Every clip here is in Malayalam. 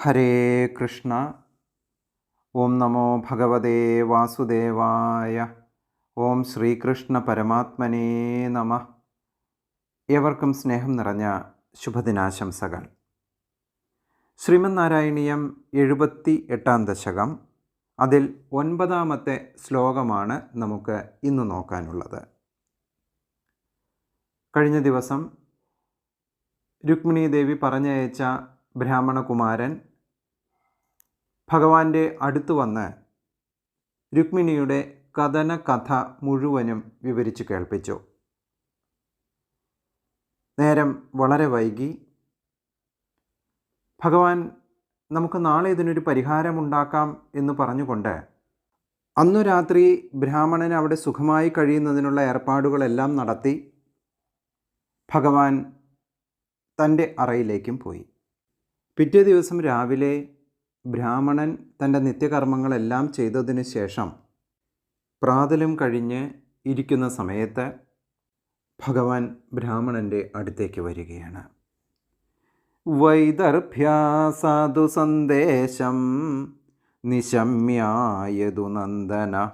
ഹരേ കൃഷ്ണ. ഓം നമോ ഭഗവതേ വാസുദേവായ. ഓം ശ്രീകൃഷ്ണ പരമാത്മനേ നമ. ഏവർക്കും സ്നേഹം നിറഞ്ഞ ശുഭദിനാശംസകൾ. ശ്രീമന്നാരായണീയം എഴുപത്തി എട്ടാം ദശകം. അതിൽ ഒൻപതാമത്തെ ശ്ലോകമാണ് നമുക്ക് ഇന്ന് നോക്കാനുള്ളത്. കഴിഞ്ഞ ദിവസം രുക്മിണി ദേവി പറഞ്ഞയച്ച ബ്രാഹ്മണകുമാരൻ ഭഗവാന്റെ അടുത്ത് വന്ന് രുക്മിണിയുടെ കഥന കഥ മുഴുവനും വിവരിച്ചു കേൾപ്പിച്ചു. നേരം വളരെ വൈകി. ഭഗവാൻ നമുക്ക് നാളെ ഇതിനൊരു പരിഹാരമുണ്ടാക്കാം എന്ന് പറഞ്ഞുകൊണ്ട് അന്നു രാത്രി ബ്രാഹ്മണൻ അവിടെ സുഖമായി കഴിയുന്നതിനുള്ള ഏർപ്പാടുകളെല്ലാം നടത്തി ഭഗവാൻ തന്റെ അറയിലേക്കും പോയി. പിറ്റേ ദിവസം രാവിലെ ബ്രാഹ്മണൻ തന്റെ നിത്യകർമ്മങ്ങളെല്ലാം ചെയ്തതിനു ശേഷം പ്രാതലും കഴിഞ്ഞ് ഇരിക്കുന്ന സമയത്ത് ഭഗവാൻ ബ്രാഹ്മണന്റെ അടുത്തേക്ക് വരികയാണ്. വൈദർഭ്യാസാധു സന്ദേശം നിശമ്യായതു നന്ദന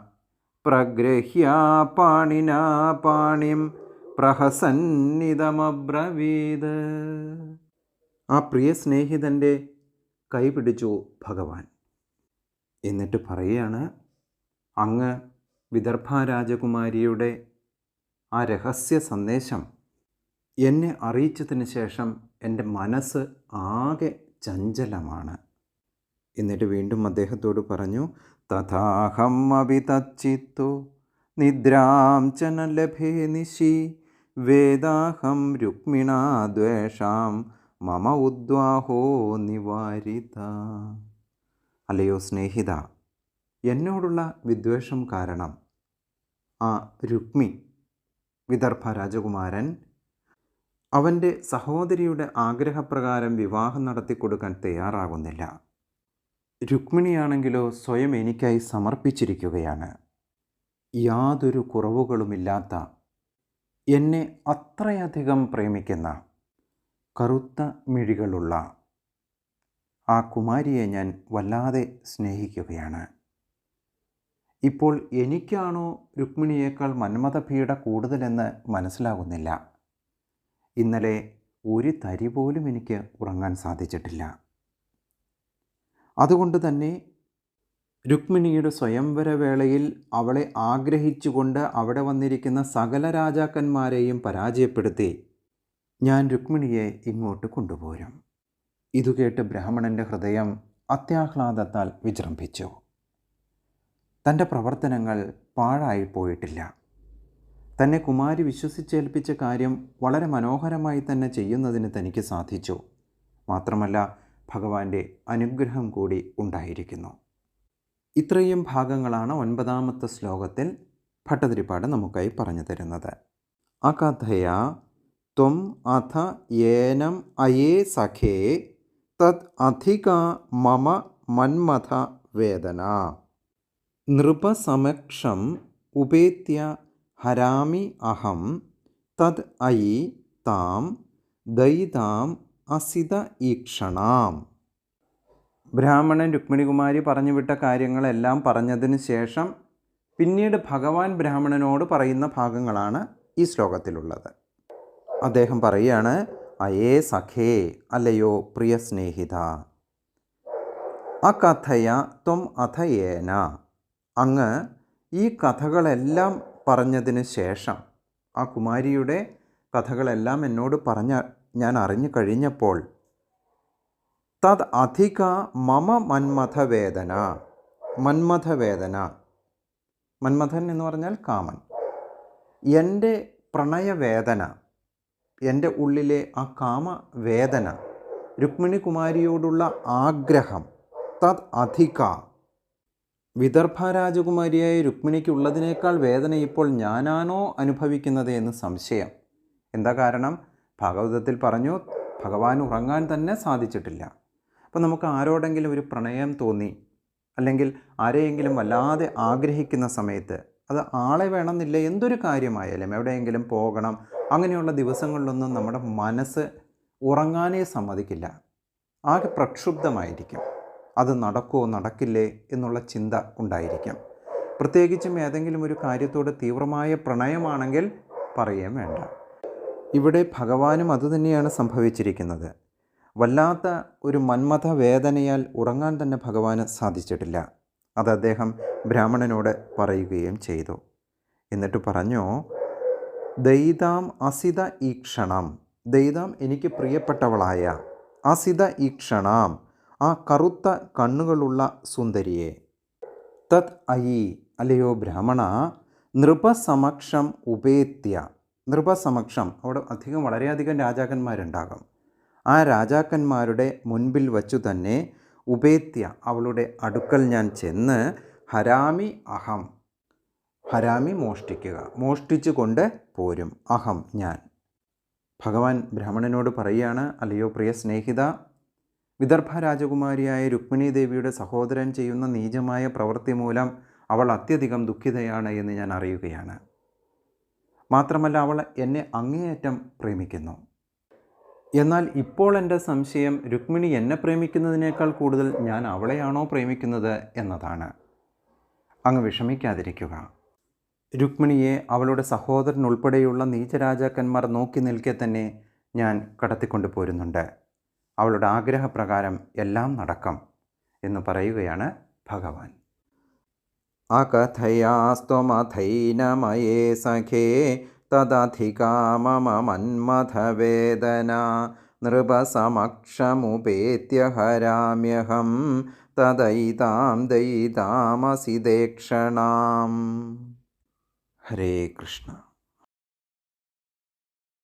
പ്രഗ്രഹ്യ പാണിന പാണിം പ്രഹസന്നിതമബ്രവീത് ആ പ്രിയ സ്നേഹിതന്റെ കൈ പിടിച്ചു ഭഗവാൻ. എന്നിട്ട് പറയുകയാണ് അങ്ങ് വിദർഭ രാജകുമാരിയുടെ ആ രഹസ്യ സന്ദേശം എന്നെ അറിയിച്ചതിന് ശേഷം എന്റെ മനസ്സ് ആകെ ചഞ്ചലമാണ്. എന്നിട്ട് വീണ്ടും അദ്ദേഹത്തോട് പറഞ്ഞു തഥാഹം അവിതച്ചിത്തു നിദ്രാം ചനലഭേ ലഭേ നിശി വേദാഹം രുക്മിണാദ്വേഷാം മമ ഉദ്വാഹോ നിവാരിത. അല്ലയോ സ്നേഹിത എന്നോടുള്ള വിദ്വേഷം കാരണം ആ രുക്മി വിദർഭ രാജകുമാരൻ അവന്റെ സഹോദരിയുടെ ആഗ്രഹപ്രകാരം വിവാഹം നടത്തി നടത്തിക്കൊടുക്കാൻ തയ്യാറാകുന്നില്ല. രുക്മിണിയാണെങ്കിലോ സ്വയം എനിക്കായി സമർപ്പിച്ചിരിക്കുകയാണ്. യാതൊരു കുറവുകളുമില്ലാത്ത എന്നെ അത്രയധികം പ്രേമിക്കുന്ന കറുത്ത മിഴികളുള്ള ആ കുമാരിയെ ഞാൻ വല്ലാതെ സ്നേഹിക്കുകയാണ്. ഇപ്പോൾ എനിക്കാണോ രുക്മിണിയേക്കാൾ മന്മഥപീഡ കൂടുതലെന്ന് മനസ്സിലാകുന്നില്ല. ഇന്നലെ ഒരു തരി പോലും എനിക്ക് ഉറങ്ങാൻ സാധിച്ചിട്ടില്ല. അതുകൊണ്ട് തന്നെ രുക്മിണിയുടെ സ്വയംവര വേളയിൽ അവളെ ആഗ്രഹിച്ചുകൊണ്ട് അവിടെ വന്നിരിക്കുന്ന സകല രാജാക്കന്മാരെയും പരാജയപ്പെടുത്തി ഞാൻ രുക്മിണിയെ ഇങ്ങോട്ട് കൊണ്ടുപോരും. ഇതു കേട്ട് ബ്രാഹ്മണന്റെ ഹൃദയം അത്യാഹ്ലാദത്താൽ വിജൃംഭിച്ചു. തന്റെ പ്രവർത്തനങ്ങൾ പാഴായി പോയിട്ടില്ല. തന്നെ കുമാരി വിശ്വസിച്ചേൽപ്പിച്ച കാര്യം വളരെ മനോഹരമായി തന്നെ ചെയ്യുന്നതിന് തനിക്ക് സാധിച്ചു. മാത്രമല്ല ഭഗവാന്റെ അനുഗ്രഹം കൂടി ഉണ്ടായിരിക്കുന്നു. ഇത്രയും ഭാഗങ്ങളാണ് ഒൻപതാമത്തെ ശ്ലോകത്തിൽ ഭട്ടതിരിപ്പാട് നമുക്കായി പറഞ്ഞു തരുന്നത്. അകഥയ ത്വം അഥ ഏനം അയേ സഖേ തത് അധിക മമ മന്മഥ വേദന നൃപസമക്ഷം ഉപേത്യ ഹരാമി അഹം തത് അയി താം ദയിതാം അസിത ഈക്ഷണാം ബ്രാഹ്മണൻ രുക്മിണികുമാരി പറഞ്ഞുവിട്ട കാര്യങ്ങളെല്ലാം പറഞ്ഞതിന് ശേഷം പിന്നീട് ഭഗവാൻ ബ്രാഹ്മണനോട് പറയുന്ന ഭാഗങ്ങളാണ് ഈ ശ്ലോകത്തിലുള്ളത്. അദ്ദേഹം പറയുകയാണ് അയേ സഖേ അല്ലയോ പ്രിയ സ്നേഹിത അകഥയ ത്വം അഥയേന. അങ്ങ് ഈ കഥകളെല്ലാം പറഞ്ഞതിന് ശേഷം ആ കുമാരിയുടെ കഥകളെല്ലാം എന്നോട് പറഞ്ഞ ഞാൻ അറിഞ്ഞു കഴിഞ്ഞപ്പോൾ തത് അധിക മമ മന്മഥവേദന മന്മഥവേദന. മന്മഥൻ എന്ന് പറഞ്ഞാൽ കാമൻ. എന്റെ പ്രണയവേദന എന്റെ ഉള്ളിലെ ആ കാമവേദന രുക്മിണി കുമാരിയോടുള്ള ആഗ്രഹം തത് അധിക. വിദർഭ രാജകുമാരിയായ രുക്മിണിക്കുള്ളതിനേക്കാൾ വേദന ഇപ്പോൾ ഞാനാണോ അനുഭവിക്കുന്നത് എന്ന് സംശയം. എന്താ കാരണം? ഭാഗവതത്തിൽ പറഞ്ഞു ഭഗവാൻ ഉറങ്ങാൻ തന്നെ സാധിച്ചിട്ടില്ല. അപ്പോൾ നമുക്ക് ആരോടെങ്കിലും ഒരു പ്രണയം തോന്നി അല്ലെങ്കിൽ ആരെയെങ്കിലും വല്ലാതെ ആഗ്രഹിക്കുന്ന സമയത്ത് അത് ആളെ വേണമെന്നില്ല എന്തൊരു കാര്യമായാലും എവിടെയെങ്കിലും പോകണം അങ്ങനെയുള്ള ദിവസങ്ങളിലൊന്നും നമ്മുടെ മനസ്സ് ഉറങ്ങാനേ സമ്മതിക്കില്ല. ആകെ പ്രക്ഷുബ്ധമായിരിക്കും. അത് നടക്കുമോ നടക്കില്ലേ എന്നുള്ള ചിന്ത ഉണ്ടായിരിക്കും. പ്രത്യേകിച്ചും ഏതെങ്കിലും ഒരു കാര്യത്തോട് തീവ്രമായ പ്രണയമാണെങ്കിൽ പറയുകയും വേണ്ട. ഇവിടെ ഭഗവാനും അതുതന്നെയാണ് സംഭവിച്ചിരിക്കുന്നത്. വല്ലാത്ത ഒരു മന്മഥ വേദനയാൽ ഉറങ്ങാൻ തന്നെ ഭഗവാന് സാധിച്ചിട്ടില്ല. അത് അദ്ദേഹം ബ്രാഹ്മണനോട് പറയുകയും ചെയ്തു. എന്നിട്ട് പറഞ്ഞു ദൈതാം അസിത ഈക്ഷണം ദൈതാം എനിക്ക് പ്രിയപ്പെട്ടവളായ അസിത ഈക്ഷണാം ആ കറുത്ത കണ്ണുകളുള്ള സുന്ദരിയെ. തത് അയി അല്ലയോ ബ്രാഹ്മണ നൃപസമക്ഷം ഉപേത്യ. നൃപസമക്ഷം അവിടെ അധികം വളരെയധികം രാജാക്കന്മാരുണ്ടാകും. ആ രാജാക്കന്മാരുടെ മുൻപിൽ വച്ചു തന്നെ ഉപേത്യ അവളുടെ അടുക്കൽ ഞാൻ ചെന്ന് ഹരാമി അഹം. ഹരാമി മോഷ്ടിക്കുക. മോഷ്ടിച്ചു കൊണ്ട് പോരും. അഹം ഞാൻ. ഭഗവാൻ ബ്രാഹ്മണനോട് പറയുകയാണ് അല്ലയോ പ്രിയ സ്നേഹിത വിദർഭ രാജകുമാരിയായ രുക്മിണി ദേവിയുടെ സഹോദരൻ ചെയ്യുന്ന നീചമായ പ്രവൃത്തി മൂലം അവൾ അത്യധികം ദുഃഖിതയാണ് എന്ന് ഞാൻ അറിയുകയാണ്. മാത്രമല്ല അവൾ എന്നെ അങ്ങേയറ്റം പ്രേമിക്കുന്നു. എന്നാൽ ഇപ്പോൾ എന്റെ സംശയം രുക്മിണി എന്നെ പ്രേമിക്കുന്നതിനേക്കാൾ കൂടുതൽ ഞാൻ അവളെയാണോ പ്രേമിക്കുന്നത് എന്നതാണ്. അങ്ങ് വിഷമിക്കാതിരിക്കുക. രുക്മിണിയെ അവളുടെ സഹോദരൻ ഉൾപ്പെടെയുള്ള നീചരാജാക്കന്മാർ നോക്കി നിൽക്കെ തന്നെ ഞാൻ കടത്തിക്കൊണ്ടു പോരുന്നുണ്ട്. അവളുടെ ആഗ്രഹപ്രകാരം എല്ലാം നടക്കും എന്ന് പറയുകയാണ് ഭഗവാൻ. അകഥയാസ്ത്വമഥൈനമയേ സഖേ തദധികാ മമ മന്മഥവേദന നൃപസമക്ഷമുപേത്യ ഹരാമ്യഹം തദൈതാം ദയിതാമസി ദേക്ഷണാം ഹരേ കൃഷ്ണ